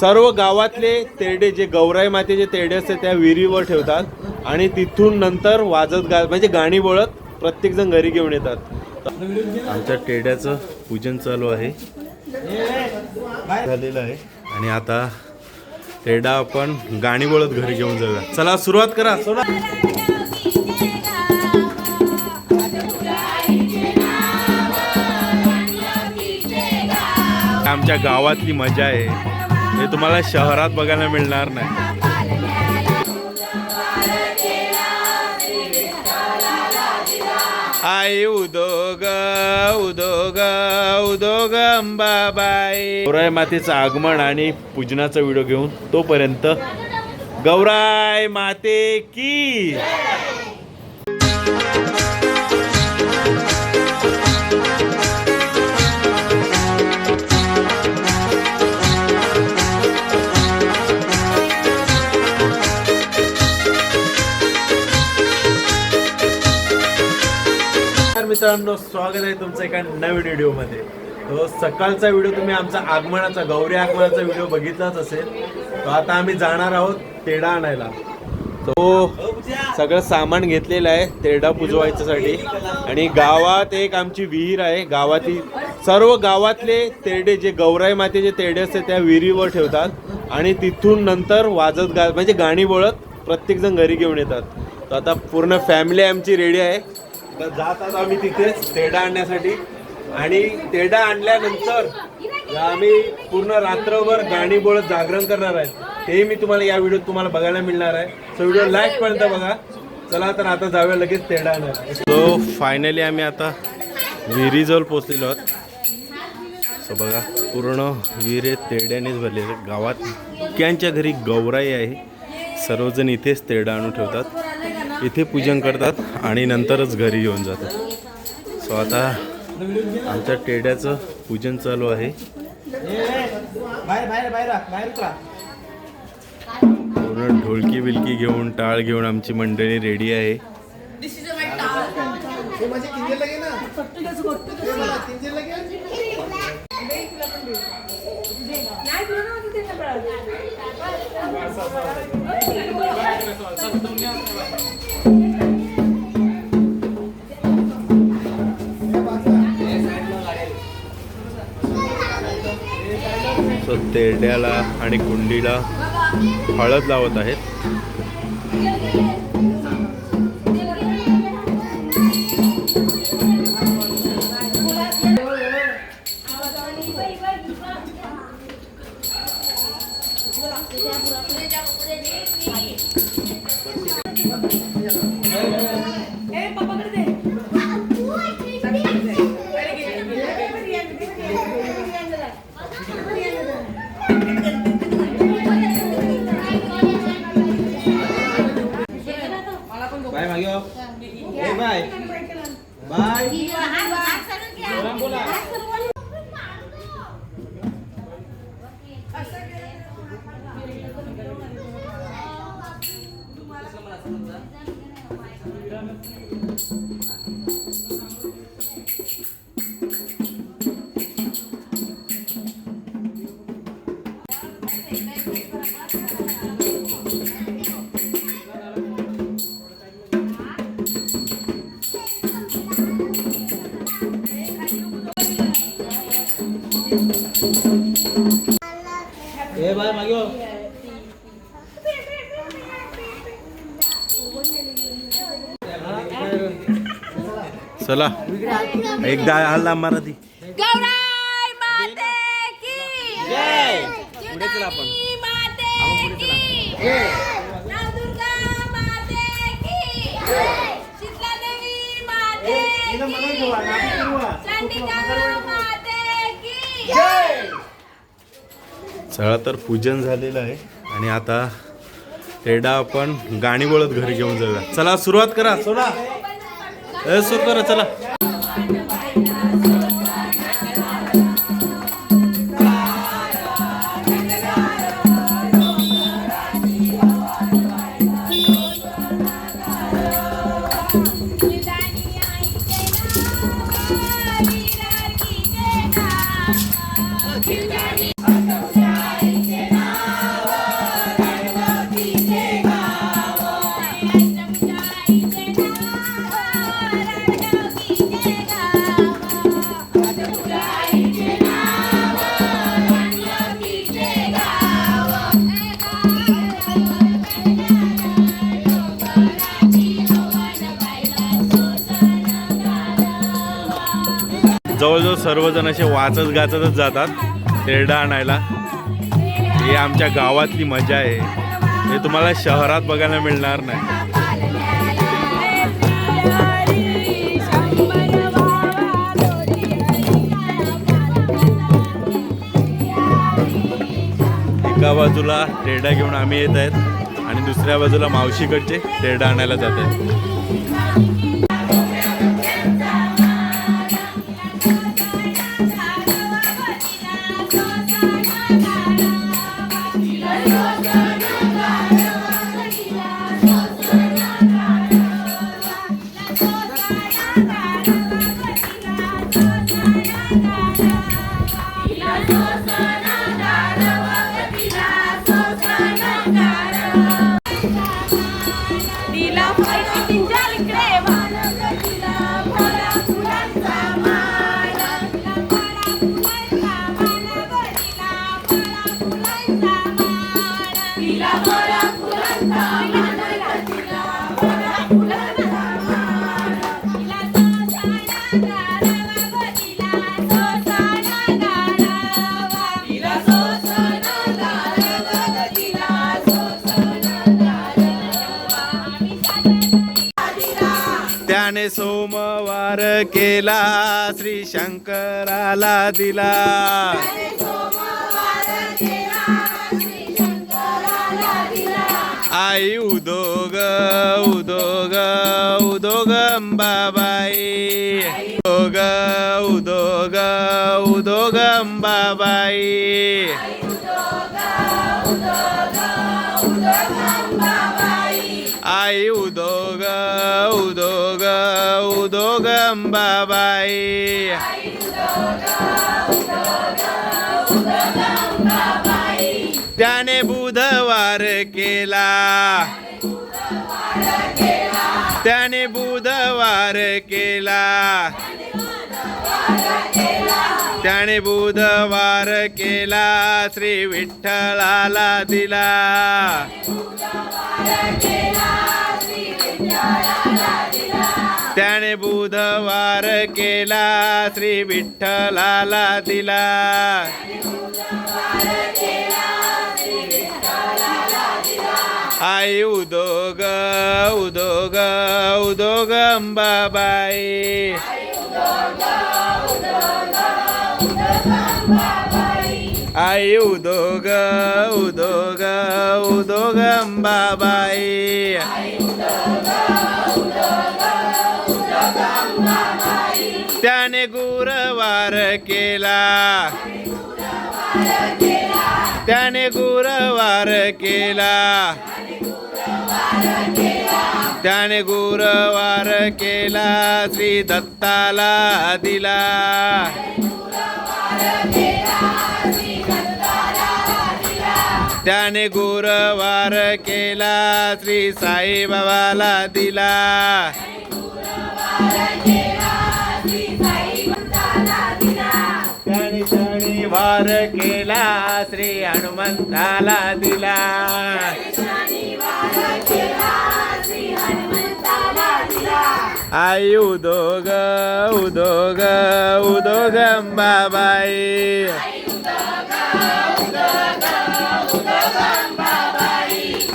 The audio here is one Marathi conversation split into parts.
सर्व गावातले तेरडे जे गौराई मातेचे तेरडे असते त्या विहिरीवर ठेवतात आणि तिथून नंतर वाजत गा म्हणजे गाणी बोलत प्रत्येकजण घरी घेऊन येतात. आमच्या टेड्याचं पूजन चालू आहे. झालेलं आहे. आणि आता टेडा आपण गाणी बोलत घरी घेऊन जाऊया. चला सुरुवात करा. आमच्या गावातली मजा आहे. हे तुम्हाला शहरात बघायला मिळणार नाही. आई उदोग उदोग उदोग अंबाबाई. गौराय मातेचं आगमन आणि पूजनाचा व्हिडिओ घेऊन तोपर्यंत गौराय माते की. मित्रांनो स्वागत आहे तुमचं एका नवीन व्हिडिओमध्ये. तो सकाळचा व्हिडिओ तुम्ही आमचा आगमनाचा गौरी आगमनाचा व्हिडिओ बघितलाच असेल. तर आता आम्ही जाणार आहोत तेढा आणायला. तो सगळं सामान घेतलेलं आहे तेढा पुजवायच्यासाठी. आणि गावात एक आमची विहीर आहे. गावातील सर्व गावातले तेरडे जे गौराई मातेचे तेरडे असते त्या विहिरीवर ठेवतात. आणि तिथून नंतर वाजत गा म्हणजे गाणी बोळत प्रत्येकजण घरी घेऊन येतात. तर आता पूर्ण फॅमिली आमची रेडी आहे. तर जात आहोत आम्ही तिथेच तेढा आणण्यासाठी. आणि तेढा आणल्यानंतर आम्ही पूर्ण रात्रभर गाणी बोलत जागरण करणार आहे. तेही मी तुम्हाला या व्हिडिओत तुम्हाला बघायला मिळणार आहे. सो व्हिडिओ लाईक पर्यंत बघा. चला तर आता जाऊया लगेच तेढा आणायला. सो फायनली आम्ही आता विहिरीजवळ पोचलेलो आहोत. सो बघा पूर्ण विहिरे तेड्यानेच भरले गावात इतक्यांच्या घरी गौराई आहे. सर्वजण इथेच तेडा आणून ठेवतात. इथे पूजन करतात आणि नंतरच घरी येऊन जातात. सो आता आमच्या टेड्याचं पूजन चालू आहे. पूर्ण ढोलकी बिलकी घेऊन टाळ घेऊन आमची मंडळी रेडी आहे. तेरड्याला आणि कुंडीला हळद लावत आहेत. ए बाय मागे हो. चला एकदा हल्ला मारा ती गौराई माते की पुढे चला आपण. चिकनी माते की नवदुर्गा माते की शीतला देवी माते की चंडिका माते की चला तर पूजन झालेलं आहे. आणि आता तेरडा आपण गाणी बोलत घरी घेऊन जाऊया. चला सुरुवात करा सोडा सुरू करा चला. सर्वजण असे वाचत गाचतच जातात तेरडा आणायला. ही आमच्या गावातली मजा आहे. हे तुम्हाला शहरात बघायला मिळणार नाही. एका बाजूला टेरडा घेऊन आम्ही येत आहेत आणि दुसऱ्या बाजूला मावशीकडचे टेरडा आणायला जात आहेत. दिला सोमवार केला श्री शंकराला दिला. आई उदोग उदोग उदोग अंबाबाई. उदोग उदोग उदोग अंबाबाई. आई उदो उदोग उगंबाबाई त्याने बुधवार केला. त्याने बुधवार केला. त्याने बुधवार केला. श्री विठ्ठलाला दिला. त्याने बुधवार केला श्री विठ्ठलाला दिला. आई उदोग उदोग उदोग अंबाबाई. आई उदोग उदोग उदोग अंबाबाई. त्याने गुरवार केला. त्याने गुरवार केला. त्याने गुरवार केला श्री दत्ताला दिला. त्याने गुरवार केला श्री साईबाबाला दिला. शनिवार केला श्री हनुमंताला दिला. आई उदोग उदोग उदोग अंबाबाई.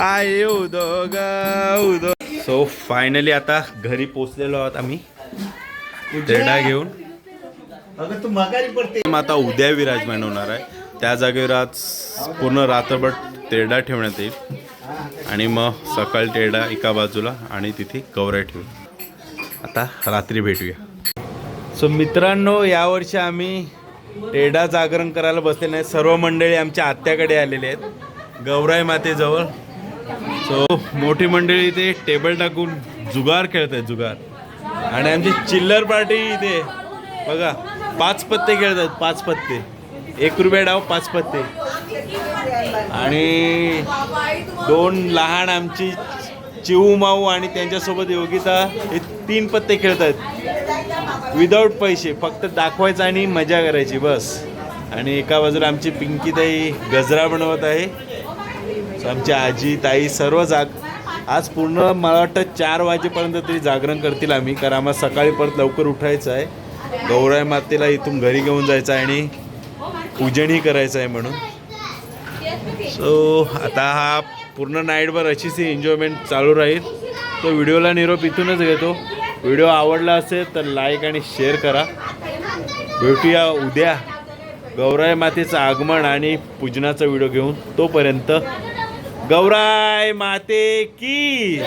आई उदोग उदो सो फायनली आता घरी पोचलेलो आहोत आम्ही. घेऊन. अगं तू माघारी पडते. मग आता उद्या विराजमान होणार आहे. त्या जागेवर आज पूर्ण रात्रभर तेरडा ठेवण्यात येईल. आणि मग सकाळी तेरडा एका बाजूला आणि तिथे गौऱ्या ठेवू आता रात्री भेटूया. सो मित्रांनो यावर्षी आम्ही तेरडा जागरण करायला बसले नाही सर्व मंडळी आमच्या आत्याकडे आलेले आहेत. गौराई मातेजवळ. सो मोठी मंडळी इथे टेबल टाकून जुगार खेळत आहेत जुगार. आणि आमची चिल्लर पार्टी इथे. बघा. पाच पत्ते खेळतात पाच पत्ते. एक रुपया डाव पाच पत्ते. आणि दोन लहान आमची चिऊ माऊ आणि त्यांच्यासोबत योगिता हे तीन पत्ते खेळतात. विदाऊट पैसे फक्त दाखवायचं आणि मजा करायची बस. आणि एका बाजूला आमची पिंकीताई गजरा बनवत आहे. आमची आजी ताई सर्व जाग आज पूर्ण मला वाटतं चार वाजेपर्यंत तरी जागरण करतील आम्ही कारण आम्हाला सकाळी परत लवकर उठायचं आहे. गौराय मातेला इथून घरी घेऊन जायचं आहे आणि पूजनही करायचं आहे म्हणून. सो आता हा पूर्ण नाईटभर अशीच ही एन्जॉयमेंट चालू राहील. तो व्हिडिओला निरोप इथूनच घेतो. व्हिडिओ आवडला असेल तर लाईक आणि शेअर करा. भेटूया उद्या गौराय मातेचं आगमन आणि पूजनाचा व्हिडिओ घेऊन तोपर्यंत गौराय माते की